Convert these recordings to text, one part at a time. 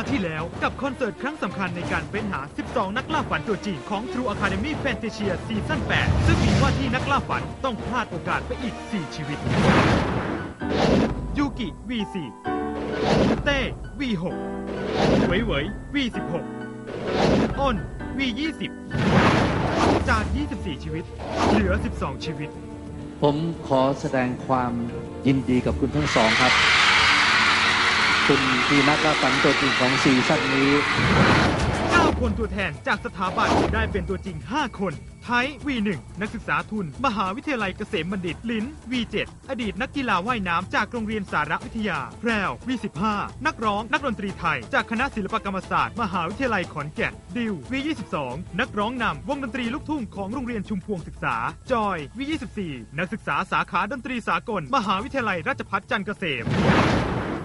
าห์ที่แล้วกับคอนเสิร์ตครั้งสำคัญในการเฟ้นหา 12 นักล่าฝันตัวจริงของ True Academy Fantasia ซีซั่น8ซึ่งมีว่าที่นักล่าฝันต้องพลาดโอกาสไปอีก 4 ชีวิต ยูกิ V4 เต้ V6 เหวยเหวย V16 อ้น V20 จาก 24 ชีวิต เหลือ 12 ชีวิต ผมขอแสดงความยินดีกับคุณทั้งสองครับ คุณทีนักล่าฝันตัวจริงของซีซั่นนี้ 9 คนตัวแทนจากสถาบันได้เป็นตัวจริง 5 คน ไทย V1 นักศึกษาทุน มหาวิทยาลัยเกษมบัณฑิต ลิ้น V7 อดีตนักกีฬาว่ายน้ำจากโรงเรียนสารวิทยา แพรว V15 นักร้องนักดนตรีไทย จากคณะศิลปกรรมศาสตร์ มหาวิทยาลัยขอนแก่น ดิว V22 นักร้องนำวงดนตรีลูกทุ่งของโรงเรียนชุมพวงศึกษา จอย V24 นักศึกษาสาขาดนตรีสากล มหาวิทยาลัยราชภัฏจันทร์เกษม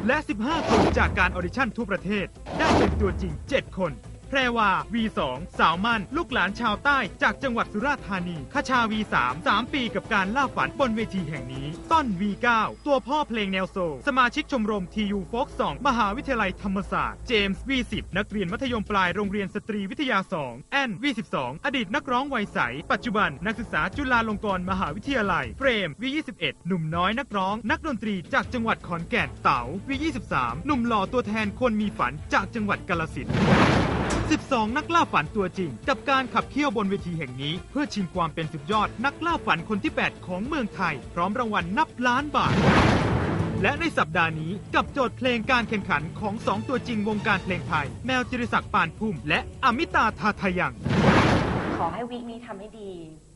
และ 15 คนจากการออดิชั่นทั่วประเทศ ได้เป็นตัวจริง 7 คน รวา V2 สาวมั่น ลูกหลานชาวใต้จากจังหวัดสุราษฎร์ธานีคชา V3 3 ปีกับการล่าฝันบนเวทีแห่งนี้ ต้น V9 ตัวพ่อเพลงแนวโซลสมาชิกชมรมทียูโฟก2มหาวิทยาลัยธรรมศาสตร์ เจมส์ V10 นักเรียนมัธยมปลายโรงเรียนสตรีวิทยา 2 แอน V12 อดีตนักร้องวัยใส ปัจจุบันนักศึกษาจุฬาลงกรณ์มหาวิทยาลัย เฟรม V21 หนุ่มน้อยนักร้อง นักดนตรีจากจังหวัดขอนแก่นเต๋า V23 หนุ่มหล่อตัวแทนคนมีฝันจากจังหวัดกาฬสินธุ์ 12 นักล่าฝันตัวจริง กับการขับเคี่ยวบนเวทีแห่งนี้ เพื่อชิงความเป็นสุดยอดนักล่าฝันคนที่ 8 ของเมืองไทย พร้อมรางวัลนับล้านบาท และในสัปดาห์นี้กับโจทย์เพลงการแข่งขันของ 2 ตัวจริงวงการเพลงไทย แมวจิรศักดิ์ปานพุ่ม และอมิตาทาทายัง ขอให้วีคนี้ทำให้ดี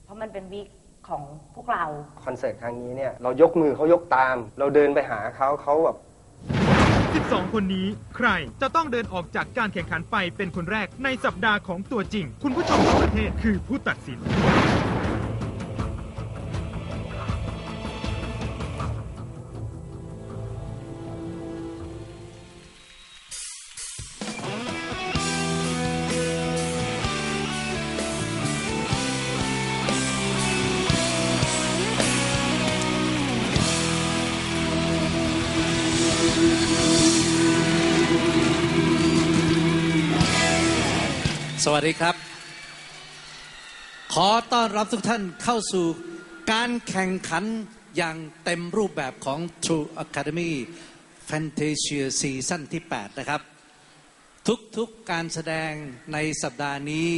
เพราะมันเป็นวีคของพวกเรา คอนเสิร์ตครั้งนี้เนี่ยเรายกมือเขายกตาม เราเดินไปหาเขาเขาแบบ สองคนนี้ใครจะต้องเดินออกจากการแข่งขันไปเป็นคนแรกในสัปดาห์ของตัวจริง คุณผู้ชมทั่วประเทศคือผู้ตัดสิน วัสดีครับ ขอต้อนรับทุกท่านเข้าสู่การแข่งขันอย่างเต็มรูปแบบของ True Academy Fantasia ซีซั่นที่ 8 นะครับ ทุกๆการแสดงในสัปดาห์นี้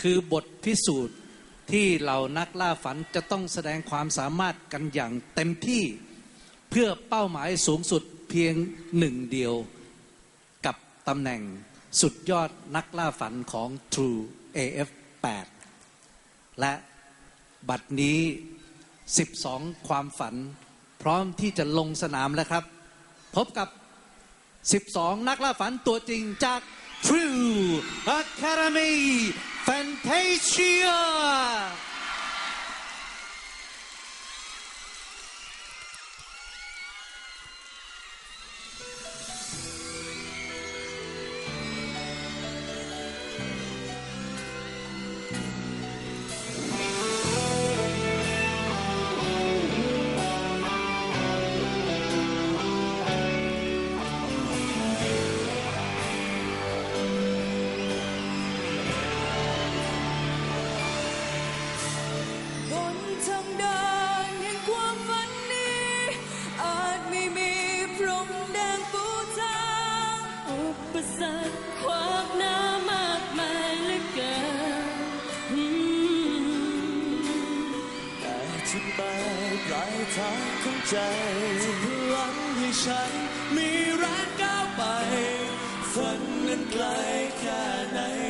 คือบทพิสูจน์ที่เหล่านักล่าฝันจะต้องแสดงความสามารถกันอย่างเต็มที่เพื่อเป้าหมายสูงสุดเพียงหนึ่งเดียวกับตำแหน่ง สุดยอดนักล่าฝันของ True AF8 และบัดนี้ 12 ความฝัน พร้อมที่จะลงสนามแล้วครับ พบกับ 12 นักล่าฝันตัวจริงจาก True Academy Fantasia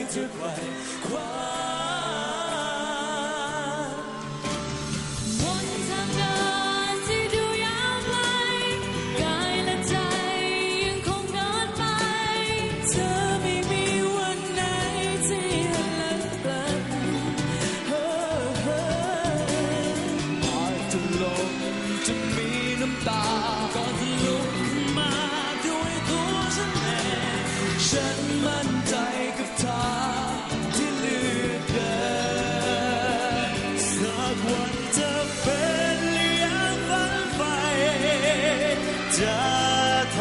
ไห จะท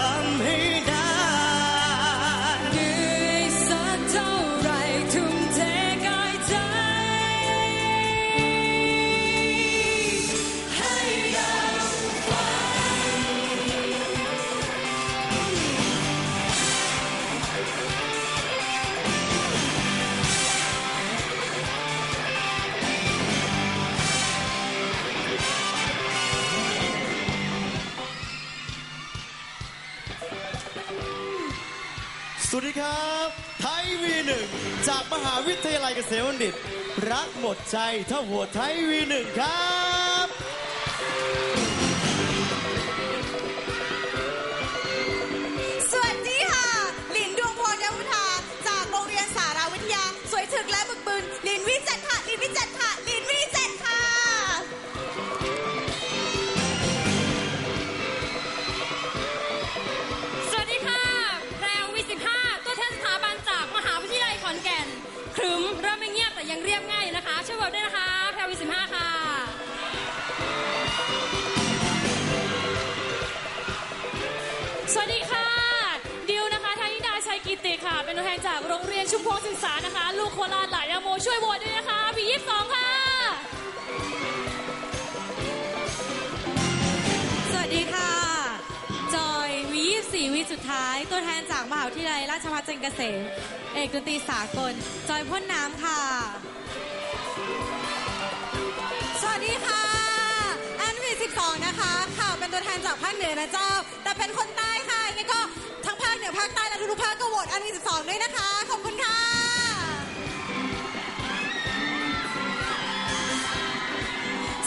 วัสดีครับ ไทยวีหนึ่งจากมหาวิทยาลัยเกษมบัณฑิต รักหมดใจถ้าโหวไทยวีหนึ่งครับสวัสดีค่ะ หลินดวงพรยวุฒาจากโรงเรียนสาราวิทยา สวยถึกและบึกบึนหลินวิจัดค่ะหลินวิจัดค่ะ จากโรงเรียนชุมพงศึกษานะคะ ลูกโคราชหลายยาโมช่วยโหวตด้วยนะคะปียี่สิบสองค่ะ สวัสดีค่ะ จอยวี24วีสุดท้าย ตัวแทนจากมหาวิทยาลัยราชภัฏจันทร์เกษม เอกดนตรีสากล จอยพ่นน้ำค่ะ สวัสดีค่ะ อันวี12นะคะข่าวเป็นตัวแทนจากภาคเหนือนะเจ้า แต่เป็นคนใต้ค่ะยังไงก็ เหนือภาคใต้และทุกภาคก็โหวตอันวี12ด้วยนะคะ ขอบคุณค่ะ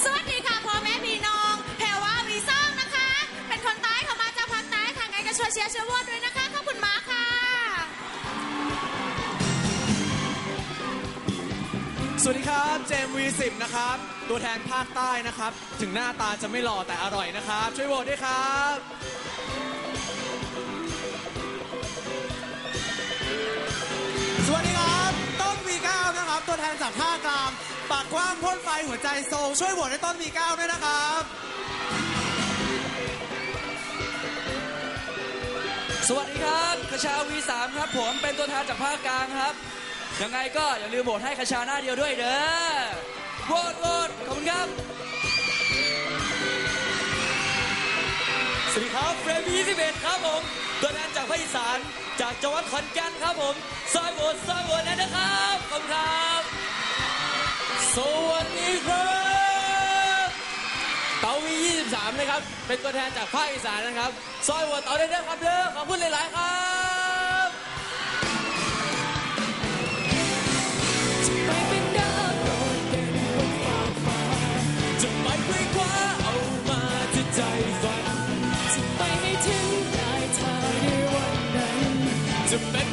สวัสดีค่ะพ่อแม่พี่น้องแพรว่าวีซ่องนะคะ เป็นคนใต้เขามาจากภาคใต้ค่ะไงก็ช่วยเชียร์ช่วยโหวตด้วยนะคะขอบคุณมากค่ะ สวัสดีครับเจมวีสิบนะครับ ตัวแทนภาคใต้นะครับ ถึงหน้าตาจะไม่หล่อแต่อร่อยนะครับ ช่วยโหวตด้วยครับากภาคกลาง ปากกว้างพ่นไฟหัวใจโซลช่วยโหวตให้ต้น V9 ด้วยนะครับ สวัสดีครับคชาวีสามครับ ผมเป็นตัวแทนจากภาคกลางครับ ยังไงก็อย่าลืมโหวตให้คชาหน้าเดียวด้วยเด้อโหวตโหวตขอบคุณครับ สวัสดีครับเฟรมยี่สิบเอ็ดครับผม ตัวแทนจากภาคอีสาน จากจังหวัดขอนแก่นครับผม ซอยโหวตซอยโหวตนะครับ ครับเตาวี23 นะครับ เป็นตัวแทนจากภาคอีสานนะครับ ซอยหัวเตาได้เด้อครับเด้อขอบคุณหลาย ๆ ครับจะไปเป็นดาวโดดเด่นบนฟ้าฟ้าจะไปคุยคว้าเอามาที่ใจฝันจะไปให้ถึงปลายทางในวันนั้นจะเป็น